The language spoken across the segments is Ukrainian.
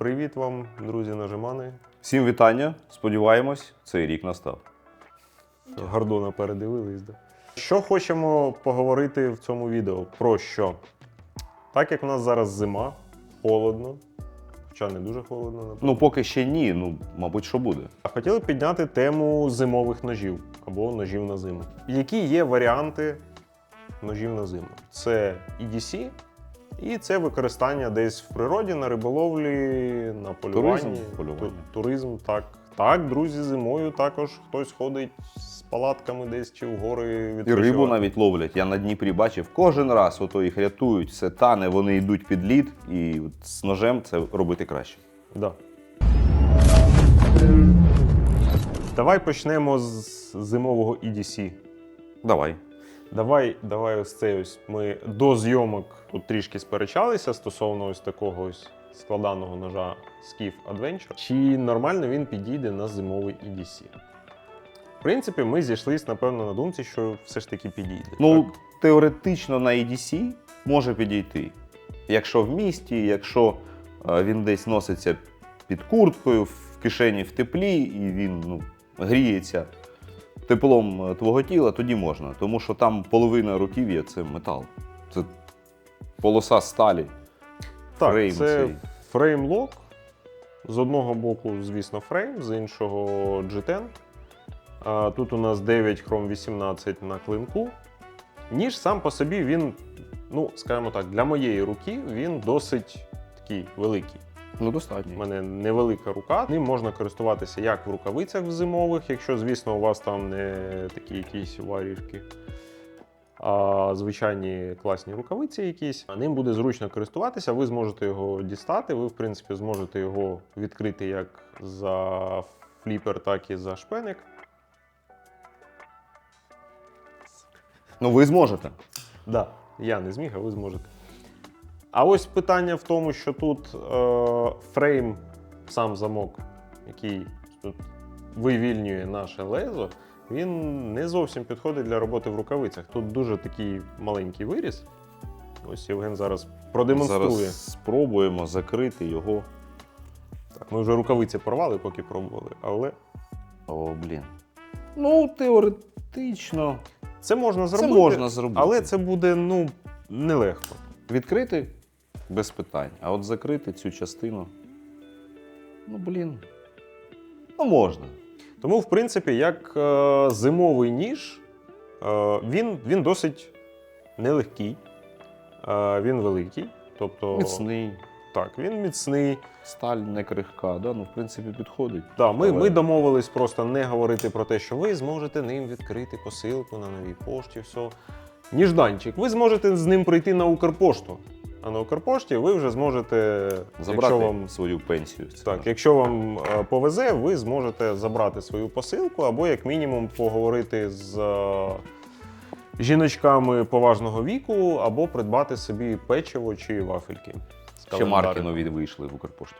Привіт вам, друзі нажимани. Всім вітання. Сподіваємось, цей рік настав. Гордона передивились. Да? Що хочемо поговорити в цьому відео? Про що? Так як у нас зараз зима, холодно, хоча не дуже холодно, напевно. Ну, поки ще ні, ну, мабуть, що буде. А Хотіли підняти тему зимових ножів або ножів на зиму. Які є варіанти ножів на зиму? Це EDC і це використання десь в природі, на риболовлі, на полюванні. Туризм, полювання. Туризм, так. Так, друзі, зимою також хтось ходить з палатками десь чи в гори І рибу навіть ловлять. Я на Дніпрі бачив, кожен раз ото їх рятують, все тане, вони йдуть під лід, і з ножем це робити краще. Да. Давай почнемо з зимового EDC. Давай. Давай, давай ось це ось. Ми до зйомок тут трішки сперечалися стосовно ось такого ось складаного ножа Skiff Adventure. Чи нормально він підійде на зимовий EDC? В принципі, ми зійшлись, напевно, на думці, що все ж таки підійде. Ну, так? теоретично на EDC може підійти. Якщо в місті, якщо е, він десь носиться під курткою, в кишені в теплі, і він ну, гріється теплом е, твого тіла, тоді можна. Тому що там половина руків'я це метал. Це полоса сталі. так, фрейм це цей. фрейм-лок. З одного боку, звісно, фрейм, з іншого G10. А, Тут у нас 9 хром 18 на клинку. Ніж сам по собі він, ну, скажімо так, для моєї руки він досить такий великий. Ну, достатньо. У мене невелика рука. Ним можна користуватися як в рукавицях в зимових, якщо, звісно, у вас там не такі якісь варіжки, а звичайні класні рукавиці якісь. Ним буде зручно користуватися, ви зможете його дістати, ви, в принципі, зможете його відкрити як за фліпер, так і за шпеник. Ну, ви зможете. Да, я не зміг, а ви зможете. А ось питання в тому, що тут е, фрейм, сам замок, який тут вивільнює наше лезо, він не зовсім підходить для роботи в рукавицях. Тут дуже такий маленький виріз. Ось Євген зараз продемонструє. Зараз спробуємо закрити його. Так, ми вже рукавиці порвали, поки пробували, але О, блін. Ну, теоретично. це можна Це зробити. можна зробити. Але це буде ну, нелегко. Відкрити без питань. А от закрити цю частину. Ну, блін. Ну, можна. Тому, в принципі, як е, зимовий ніж, е, він, він досить нелегкий, е, він великий. Тобто, Міцний, так, він міцний. сталь не крихка, да? ну, в принципі, підходить. Да, ми, Але- ми домовились просто не говорити про те, що ви зможете ним відкрити посилку на новій пошті. Все. Ніжданчик, ви зможете з ним прийти на Укрпошту. А на Укрпошті ви вже зможете, Забрати якщо вам свою пенсію. Так, якщо вам е, повезе, ви зможете забрати свою посилку або, як мінімум, поговорити з е, жіночками поважного віку, або придбати собі печиво чи вафельки. Ще марки нові вийшли в Укрпошті.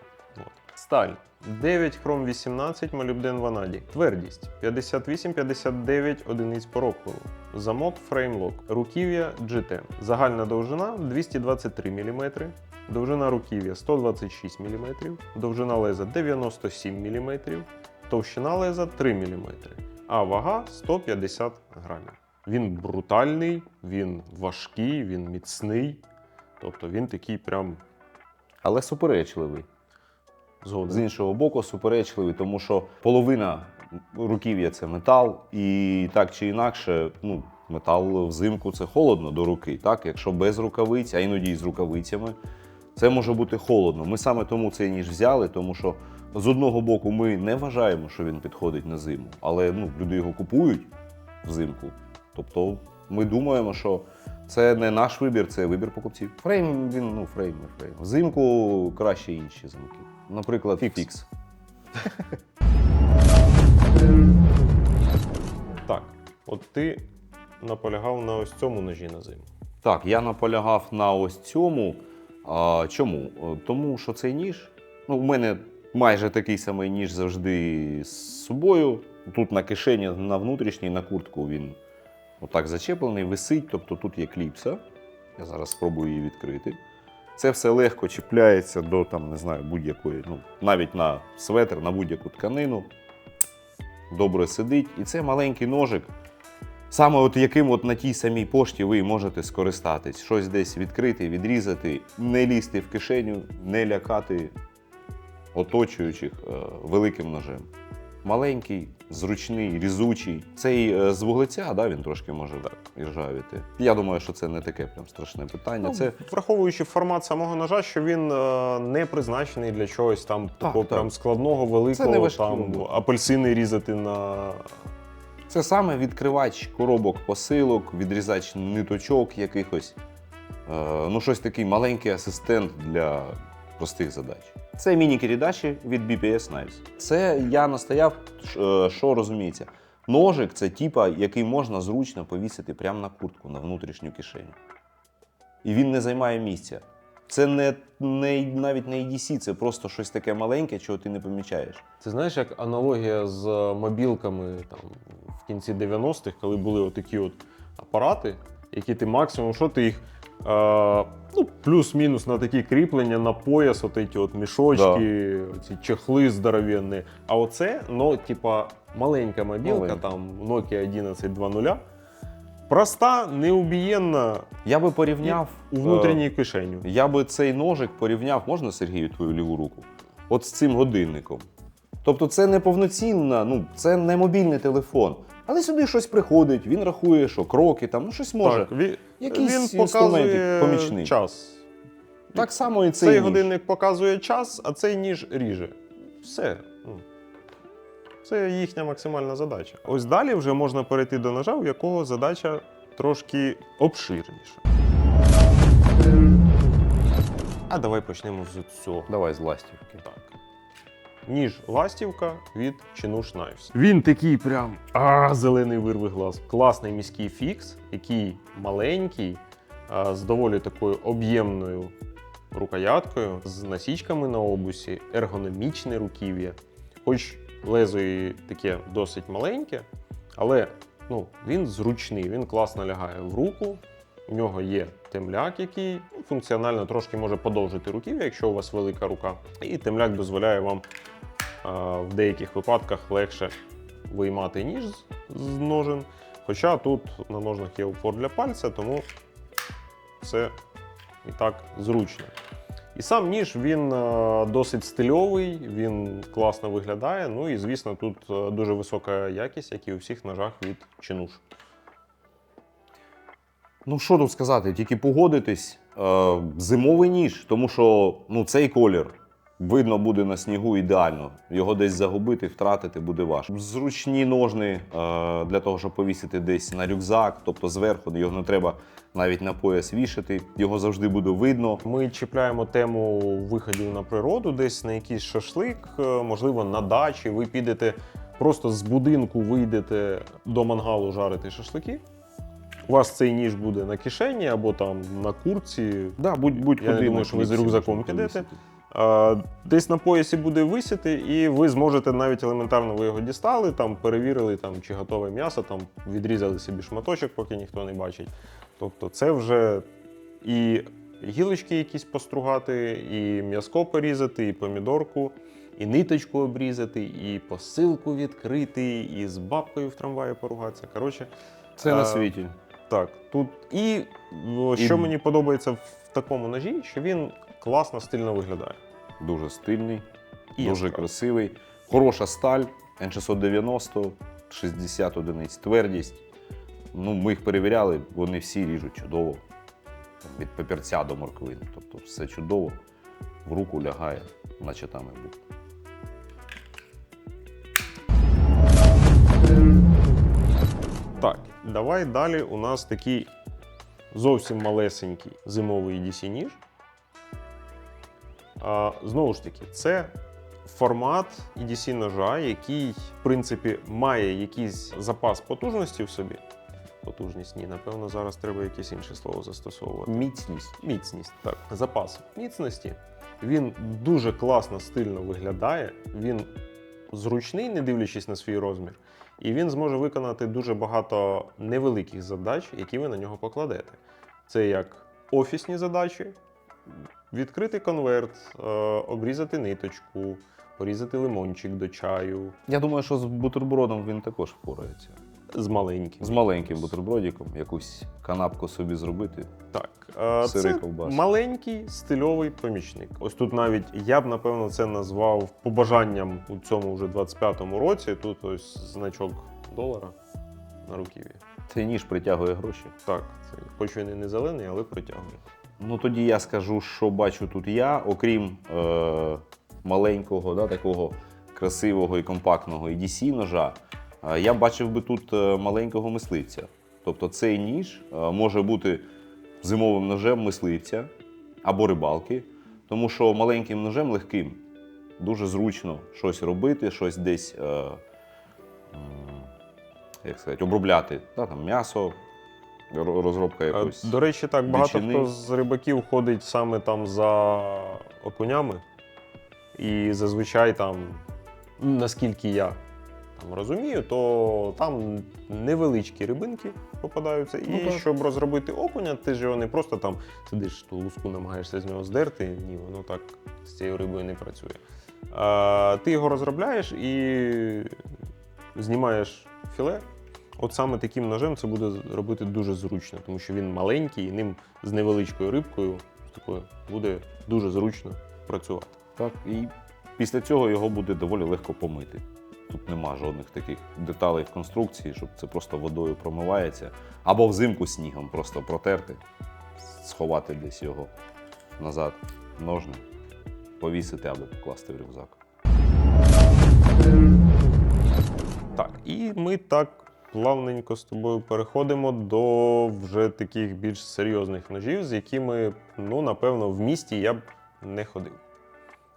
Сталь 9 хром 18 молібден ванаді. Твердість 58-59 одиниць по роквелу. Замок фреймлок. Руків'я G10. Загальна довжина 223 мм. Довжина руків'я 126 мм. Довжина леза 97 мм. Товщина леза 3 мм. А вага 150 грамів. Він брутальний, він важкий, він міцний. Тобто він такий прям Але суперечливий. згоден. З іншого боку, суперечливий, тому що половина руків'я це метал, і так чи інакше, ну, метал взимку це холодно до руки. Так? Якщо без рукавиць, а іноді і з рукавицями, це може бути холодно. Ми саме тому цей ніж взяли, тому що з одного боку ми не вважаємо, що він підходить на зиму, але ну, люди його купують взимку. Тобто ми думаємо, що це не наш вибір, це вибір покупців. Фрейм він ну фрейм, не фрейм. Взимку краще інші замки. Наприклад, Фікс. от ти наполягав на ось цьому ножі на зиму. Так, я наполягав на ось цьому. А, чому? Е, Тому що цей ніж. Ну, у мене майже такий самий ніж завжди з собою. Тут на кишені, на внутрішній, на куртку він отак зачеплений, висить, тобто тут є кліпса. Я зараз спробую її відкрити. Це все легко чіпляється до там, не знаю, будь-якої, ну, навіть на светр, на будь-яку тканину. Добре сидить. І це маленький ножик. Саме от яким от на тій самій пошті ви можете скористатись. Щось десь відкрити, відрізати, не лізти в кишеню, не лякати оточуючих е, великим ножем. Маленький, зручний, різучий. Цей е, з вуглеця, да, він трошки може так, іржавіти. Я думаю, що це не таке прям страшне питання. Ну, Це Враховуючи формат самого ножа, що він е, не призначений для чогось там такого так. прям складного, великого, там апельсини різати на Це саме відкривач коробок посилок, відрізач ниточок якихось. Е, ну, щось такий маленький асистент для простих задач. Це міні-керідаші від BPS Knives. Це я настояв, е, що розуміється. Ножик це типа, який можна зручно повісити прямо на куртку, на внутрішню кишеню. І він не займає місця. Це не, не навіть не EDC, це просто щось таке маленьке, чого ти не помічаєш. Це знаєш, як аналогія з мобілками там в кінці 90-х, коли були отакі от апарати, які ти максимум, що ти їх. Е, ну, плюс-мінус на такі кріплення на пояс, от ці от мішочки, ці чехли здоровенні. А оце, ну, типа, маленька мобілка, Маленька. там Nokia 1120. Проста, неубієнна Я би порівняв у е, внутрішній кишеню. Я би цей ножик порівняв, можна Сергію твою ліву руку? От з цим годинником. Тобто це не повноцінна, ну це не мобільний телефон. Але сюди щось приходить, він рахує, що кроки, там, ну щось може. Так, він, Якийсь він показує помічний. час. Так само і цей, Цей ніж. годинник показує час, а цей ніж ріже. Все. Це їхня максимальна задача. Ось далі вже можна перейти до ножа, у якого задача трошки обширніша. А давай почнемо з цього. Давай з ластівки. Так. Ніж ластівка від Chinush Knives. Він такий прям а, зелений вирви глаз. Класний міський фікс, який маленький, а, з доволі такою об'ємною рукояткою, з насічками на обусі, ергономічне руків'я. Хоч лезо і таке досить маленьке, але ну, він зручний, він класно лягає в руку. У нього є темляк, який ну, функціонально трошки може подовжити руків'я, якщо у вас велика рука. І темляк дозволяє вам а, в деяких випадках легше виймати ніж з- з ножен. Хоча тут на ножнах є упор для пальця, тому все і так зручно. І сам ніж він е, досить стильовий, він класно виглядає. Ну і звісно, тут е, дуже висока якість, як і у всіх ножах від Чинуш. Ну що тут сказати, тільки погодитись. Е, зимовий ніж, тому що ну, цей колір видно буде на снігу ідеально. Його десь загубити, втратити буде важко. Зручні ножни е, для того, щоб повісити десь на рюкзак, тобто зверху його не треба навіть на пояс вішати, його завжди буде видно. Ми чіпляємо тему виходів на природу, десь на якийсь шашлик, е, можливо, на дачі. Ви підете просто з будинку, вийдете до мангалу жарити шашлики. У вас цей ніж буде на кишені або там на курці. Да, будь, будь Я думаю, що ви з рюкзаком підете. А, Десь на поясі буде висіти, і ви зможете навіть елементарно ви його дістали, там перевірили, там, чи готове м'ясо, там відрізали собі шматочок, поки ніхто не бачить. Тобто, це вже і гілочки якісь постругати, і м'язко порізати, і помідорку, і ниточку обрізати, і посилку відкрити, і з бабкою в трамваї поругатися. Коротше, Це на світі. так, тут і о, що мені подобається в такому ножі, що він класно стильно виглядає. Дуже стильний, І дуже яскравий. красивий. Хороша сталь, N690, 60 одиниць твердість. Ну, ми їх перевіряли, вони всі ріжуть чудово. Від папірця до морквини. Тобто все чудово, в руку лягає, наче там і був. Так, давай далі. У нас такий зовсім малесенький зимовий DC ніж. А, знову ж таки, це формат EDC ножа, який, в принципі, має якийсь запас потужності в собі. Потужність ні, напевно, зараз треба якесь інше слово застосовувати. Міцність. Міцність, так, запас міцності. Він дуже класно, стильно виглядає. Він зручний, не дивлячись на свій розмір, і він зможе виконати дуже багато невеликих задач, які ви на нього покладете. Це як офісні задачі, відкрити конверт, е, обрізати ниточку, порізати лимончик до чаю Я думаю, що з бутербродом він також впорається. з маленьким. З маленьким бутербродиком якусь канапку собі зробити. Так, е, Сири, це ковбаси. маленький стильовий помічник. Ось тут навіть я б напевно це назвав побажанням у цьому вже 25-му році. Тут ось значок долара на руків'ї. Цей ніж притягує гроші. Так, це хоч він і не зелений, але притягує. Ну тоді я скажу, що бачу тут я, окрім е, маленького, да, такого красивого і компактного EDC ножа, е, я бачив би тут е, маленького мисливця. Тобто цей ніж е, може бути зимовим ножем мисливця або рибалки, тому що маленьким ножем легким дуже зручно щось робити, щось десь. Е, як сказати, обробляти да, там, м'ясо, розробка А. До речі, так багато дичини. хто з рибаків ходить саме там за окунями. І зазвичай там, наскільки я там розумію, то там невеличкі рибинки попадаються. І Ну, так. щоб розробити окуня, ти ж його не просто там сидиш, ту луску намагаєшся з нього здерти. Ні, воно так з цією рибою не працює. А, ти його розробляєш і знімаєш філе. От саме таким ножем це буде робити дуже зручно, тому що він маленький, і ним з невеличкою рибкою такою буде дуже зручно працювати. Так, і після цього його буде доволі легко помити. Тут нема жодних таких деталей в конструкції, щоб це просто водою промивається. Або взимку снігом просто протерти, сховати десь його назад ножни, повісити або покласти в рюкзак. Так, і ми так плавненько з тобою переходимо до вже таких більш серйозних ножів, з якими, ну, напевно, в місті я б не ходив.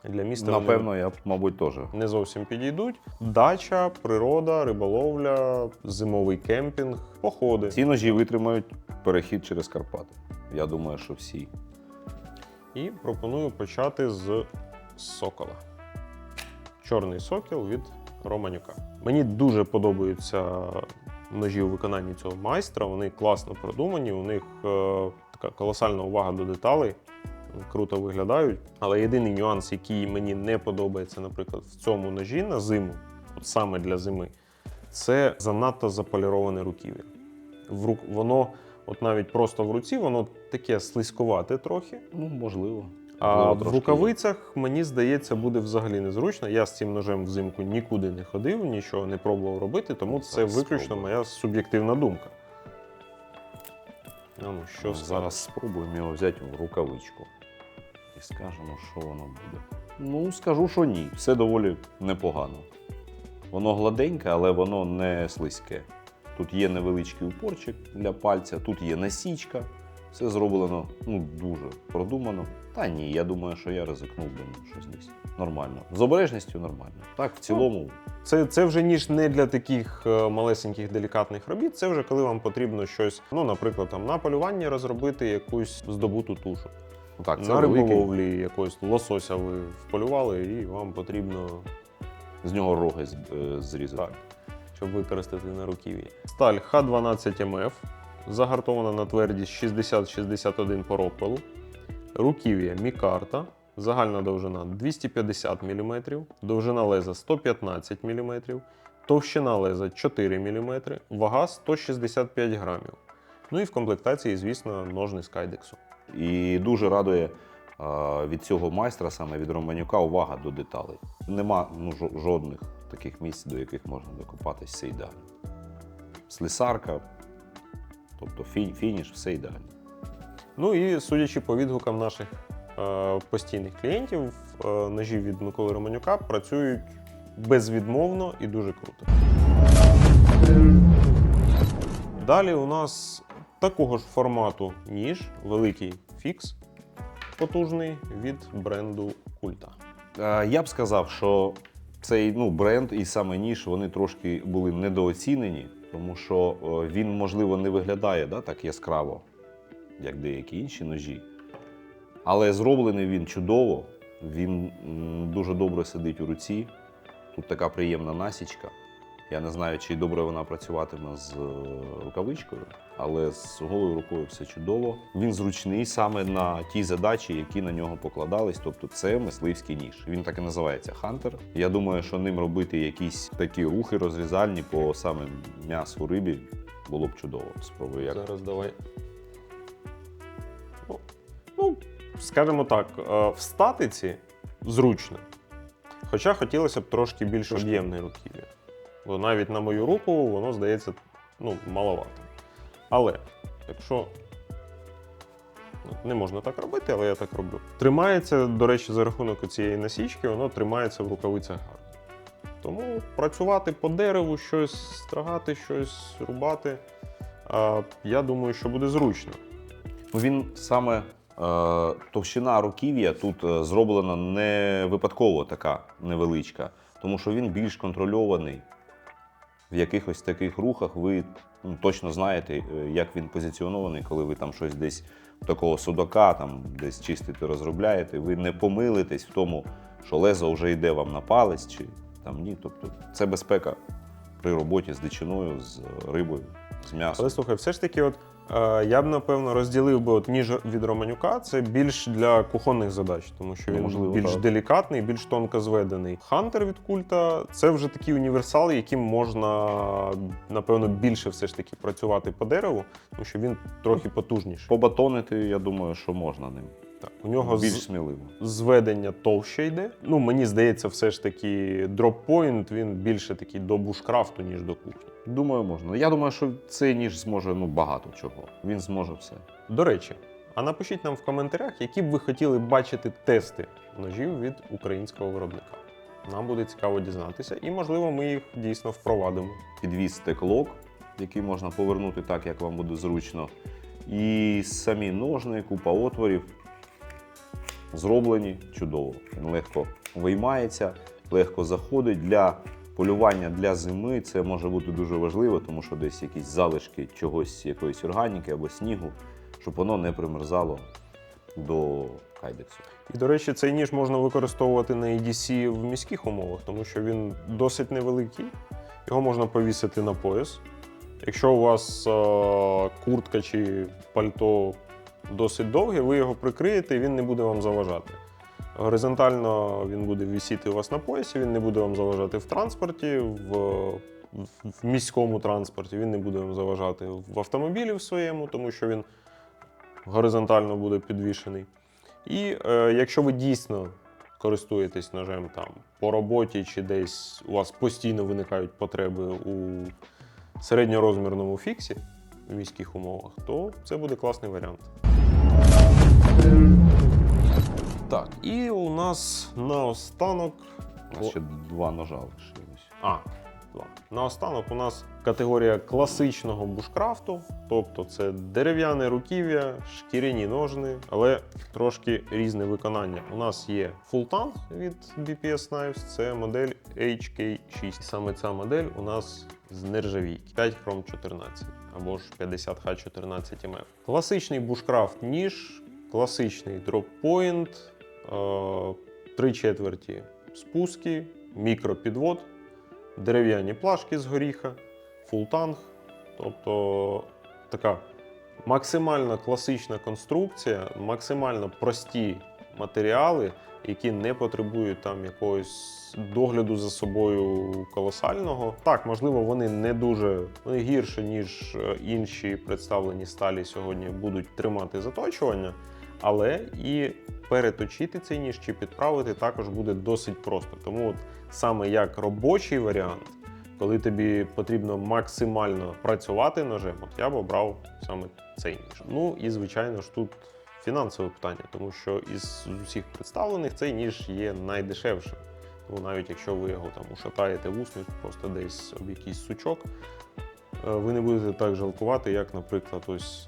Для міста вони Напевно, я б, мабуть, теж. не зовсім підійдуть. Дача, природа, риболовля, зимовий кемпінг, походи. Ці ножі витримають перехід через Карпати. Я думаю, що всі. І пропоную почати з сокола. Чорний сокіл від Романюка. Мені дуже подобаються ножі у виконанні цього майстра. Вони класно продумані, у них е, така колосальна увага до деталей. Круто виглядають. Але єдиний нюанс, який мені не подобається, наприклад, в цьому ножі на зиму, от саме для зими, це занадто заполіроване руків'я. Воно, от навіть просто в руці, воно таке слизькувате трохи. Ну, можливо. А в рукавицях, мені здається, буде взагалі незручно. Я з цим ножем взимку нікуди не ходив, нічого не пробував робити, тому це виключно спробую. моя суб'єктивна думка. А Ну, що Зараз зараз? спробуємо його взяти в рукавичку. І скажемо, що воно буде. Ну, скажу, що ні. Все доволі непогано. Воно гладеньке, але воно не слизьке. Тут є невеличкий упорчик для пальця, тут є насічка. Все зроблено ну, дуже продумано. Та ні, я думаю, що я ризикнув би ну, щось десь. Нормально. З обережністю нормально. Так, в цілому, Це, це вже ніж не для таких е, малесеньких делікатних робіт. Це вже коли вам потрібно щось, ну, наприклад, там на полюванні розробити якусь здобуту тушу. так, це на риболовлі якогось лосося ви вполювали, і вам потрібно З нього роги е, зрізати. Так, щоб використати на руків'ї. Сталь Х12МФ, загартована на твердість 60-61 по Роквеллу. Руків'я Мікарта, загальна довжина 250 мм, довжина леза 115 мм, товщина леза 4 мм, вага 165 грамів. Ну і в комплектації, звісно, ножни з кайдексу. І дуже радує від цього майстра, саме від Романюка, увага до деталей. Нема ну, жодних таких місць, до яких можна докопатись, все ідеально. Слісарка, тобто фі- фініш, все ідеально. Ну і судячи по відгукам наших е, постійних клієнтів, е, ножі від Миколи Романюка працюють безвідмовно і дуже круто. Далі у нас такого ж формату ніж, великий фікс, потужний від бренду Культа. Е, Я б сказав, що цей ну, бренд і саме ніж вони трошки були недооцінені, тому що е, він, можливо, не виглядає да, так яскраво, як деякі інші ножі. Але зроблений він чудово, він дуже добре сидить у руці. Тут така приємна насічка. Я не знаю, чи добре вона працюватиме з е, рукавичкою. але з голою рукою все чудово. Він зручний саме на ті задачі, які на нього покладались. Тобто це мисливський ніж. Він так і називається Хантер. Я думаю, що ним робити якісь такі рухи розрізальні по саме м'ясу рибі було б чудово. Спробую як. Зараз давай. Ну, Ну, скажімо так, е, в статиці зручно. Хоча хотілося б трошки більш об'ємне руків'я. Бо навіть на мою руку воно здається ну, маловато. Але якщо. ну, Не можна так робити, але я так роблю. Тримається, до речі, за рахунок цієї насічки, воно тримається в рукавицях гарно. Тому працювати по дереву, щось страгати, щось рубати, я думаю, що буде зручно. Ну, Він саме е, товщина руків'я тут е, зроблена не випадково така невеличка, тому що він більш контрольований. В якихось таких рухах ви ну, точно знаєте, е, як він позиціонований, коли ви там щось десь такого судака, там десь чистите, розробляєте. Ви не помилитесь в тому, що лезо вже йде вам на палець чи там ні. Тобто це безпека при роботі з дичиною, з рибою, з м'ясом. Але слухай, все ж таки, от я б напевно розділив би от ніж від Романюка. Це більш для кухонних задач, тому що Ну, він можливо, більш так. делікатний, більш тонко зведений. Хантер від культа це вже такий універсал, яким можна напевно більше все ж таки працювати по дереву, тому що він трохи потужніший. Побатонити, я думаю, що можна ним. Так, у нього Більш сміливо. зведення товще йде. Ну мені здається, все ж таки дроппойнт він більше такий до бушкрафту, ніж до кухні. Думаю, можна. Я думаю, що цей ніж зможе ну, багато чого. Він зможе все. До речі, а напишіть нам в коментарях, які б ви хотіли бачити тести ножів від українського виробника. Нам буде цікаво дізнатися, і можливо ми їх дійсно впровадимо. Підвіз стеклок, який можна повернути так, як вам буде зручно. І самі ножни, купа отворів зроблені чудово. Він легко виймається, легко заходить. Для полювання для зими це може бути дуже важливо, тому що десь якісь залишки чогось, якоїсь органіки або снігу, щоб воно не примерзало до кайдексу. І, до речі, цей ніж можна використовувати на EDC в міських умовах, тому що він досить невеликий. Його можна повісити на пояс. Якщо у вас е, куртка чи пальто досить довге, ви його прикриєте і він не буде вам заважати. Горизонтально він буде висіти у вас на поясі, він не буде вам заважати в транспорті, в, в, в міському транспорті, він не буде вам заважати в автомобілі в своєму, тому що він горизонтально буде підвішений. І е, якщо ви дійсно користуєтесь ножем там по роботі чи десь у вас постійно виникають потреби у середньорозмірному фіксі в міських умовах, то це буде класний варіант. Так, і у нас наостанок. У нас ще два ножа лишилось. А, два. Наостанок у нас категорія класичного бушкрафту, тобто це дерев'яне руків'я, шкіряні ножни, але трошки різне виконання. У нас є Full від BPS Knives, це модель HK6. Саме ця модель у нас з нержавійки 5 хром 14 або ж 50H14 MF. Класичний бушкрафт ніж, класичний дроппойнт, три четверті спуски, мікропідвод, дерев'яні плашки з горіха, фултанг. Тобто така максимально класична конструкція, максимально прості матеріали, які не потребують там якогось догляду за собою колосального. Так, можливо, вони не дуже вони гірше, ніж е, інші представлені сталі сьогодні будуть тримати заточування. Але і переточити цей ніж чи підправити також буде досить просто. Тому от саме як робочий варіант, коли тобі потрібно максимально працювати ножем, от я б обрав саме цей ніж. Ну і звичайно ж тут фінансове питання, тому що із усіх представлених цей ніж є найдешевшим. Тому навіть якщо ви його там ушатаєте в усміх, просто десь об якийсь сучок, е, ви не будете так жалкувати, як, наприклад, ось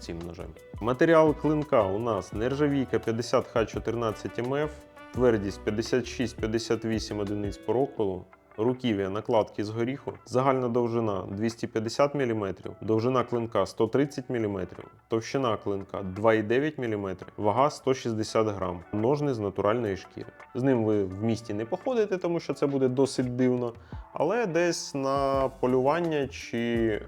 цим ножем. Матеріал клинка у нас нержавійка 50Х14МФ, твердість 56-58 одиниць по роквелу, руків'я накладки з горіху, загальна довжина 250 мм, довжина клинка 130 мм, товщина клинка 2,9 мм, вага 160 грам, ножни з натуральної шкіри. З ним ви в місті не походите, тому що це буде досить дивно. Але десь на полювання чи е,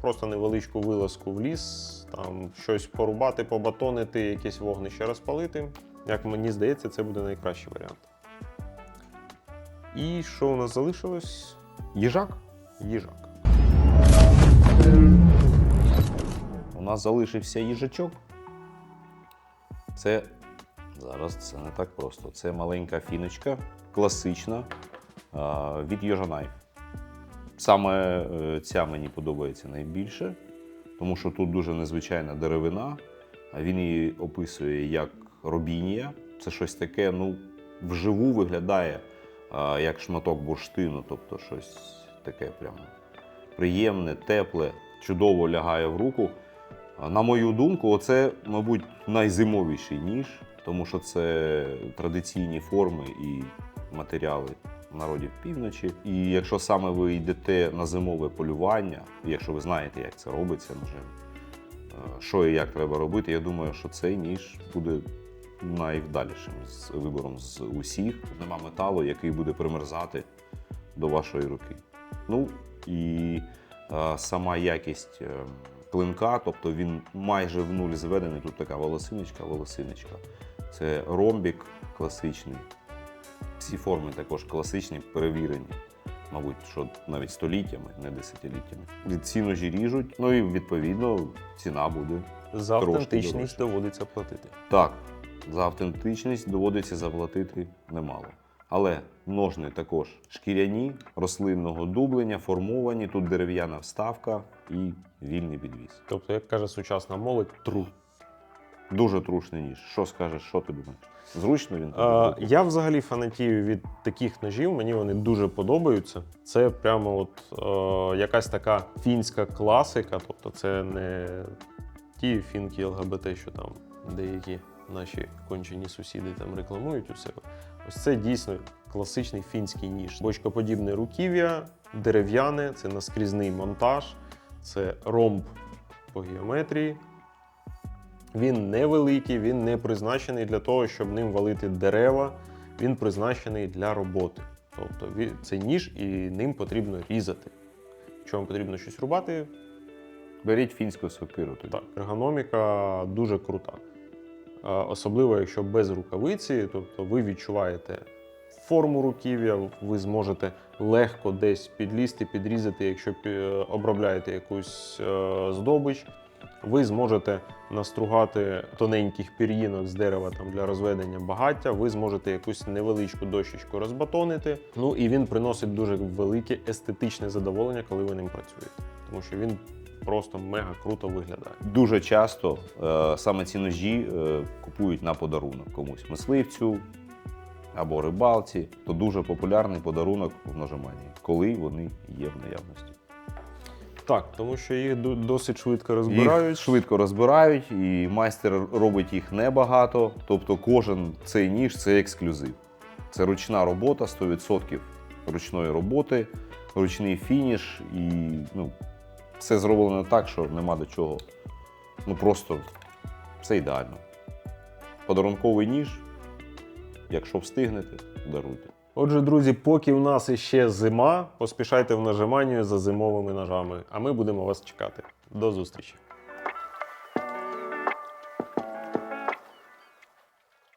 просто невеличку вилазку в ліс, там щось порубати, побатонити, якесь вогнище розпалити. Як мені здається, це буде найкращий варіант. І що у нас залишилось? Їжак. Їжак. У нас залишився їжачок. Це зараз це не так просто. Це маленька фіночка, класична від Йожанайф. Саме е, ця мені подобається найбільше, тому що тут дуже незвичайна деревина. Він її описує як робінія. Це щось таке, ну, вживу виглядає як шматок бурштину, тобто щось таке прямо приємне, тепле, чудово лягає в руку. На мою думку, оце, мабуть, найзимовіший ніж, тому що це традиційні форми і матеріали народів півночі. І якщо саме ви йдете на зимове полювання, якщо ви знаєте, як це робиться, ножем, е, що і як треба робити, я думаю, що цей ніж буде найвдалішим з вибором з усіх. Нема металу, який буде примерзати до вашої руки. Ну і е, сама якість е, клинка, тобто він майже в нуль зведений. Тут така волосиночка, волосиночка. Це ромбік класичний. Всі форми також класичні, перевірені. Мабуть, що навіть століттями, не десятиліттями. Ці ножі ріжуть, ну і відповідно ціна буде. За Трошки автентичність дорожче. доводиться платити. Так, за автентичність доводиться заплатити немало. Але ножни також шкіряні, рослинного дублення, формовані, тут дерев'яна вставка і вільний підвіз. Тобто, як каже сучасна молодь, тру. Дуже трушний ніж. Що скажеш, що ти думаєш? Зручно він? Е, я взагалі фанатію від таких ножів, мені вони дуже подобаються. Це прямо от е, якась така фінська класика, тобто це не ті фінки ЛГБТ, що там деякі наші кончені сусіди там рекламують у себе. Ось це дійсно класичний фінський ніж. Бочкоподібне руків'я, дерев'яне, це наскрізний монтаж, це ромб по геометрії. Він невеликий, він не призначений для того, щоб ним валити дерева. Він призначений для роботи. Тобто це ніж і ним потрібно різати. Якщо вам потрібно щось рубати, Беріть фінську сокиру так, ергономіка дуже крута. Е, Особливо, якщо без рукавиці, тобто ви відчуваєте форму руків'я, ви зможете легко десь підлізти, підрізати, якщо обробляєте якусь е, здобич. Ви зможете настругати тоненьких пір'їнок з дерева там, для розведення багаття, ви зможете якусь невеличку дощечку розбатонити. Ну і він приносить дуже велике естетичне задоволення, коли ви ним працюєте. Тому що він просто мега круто виглядає. Дуже часто е, саме ці ножі е, купують на подарунок комусь мисливцю або рибалці. То дуже популярний подарунок в ножеманії, коли вони є в наявності. Так, тому що їх досить швидко Їх розбирають. швидко розбирають, і майстер робить їх небагато. Тобто кожен цей ніж це ексклюзив. Це ручна робота, 100% ручної роботи, ручний фініш, і ну, все зроблено так, що нема до чого. Ну просто все ідеально. Подарунковий ніж, якщо встигнете, даруйте. Отже, друзі, поки в нас іще зима, поспішайте в нажиманні за зимовими ножами, а ми будемо вас чекати. До зустрічі!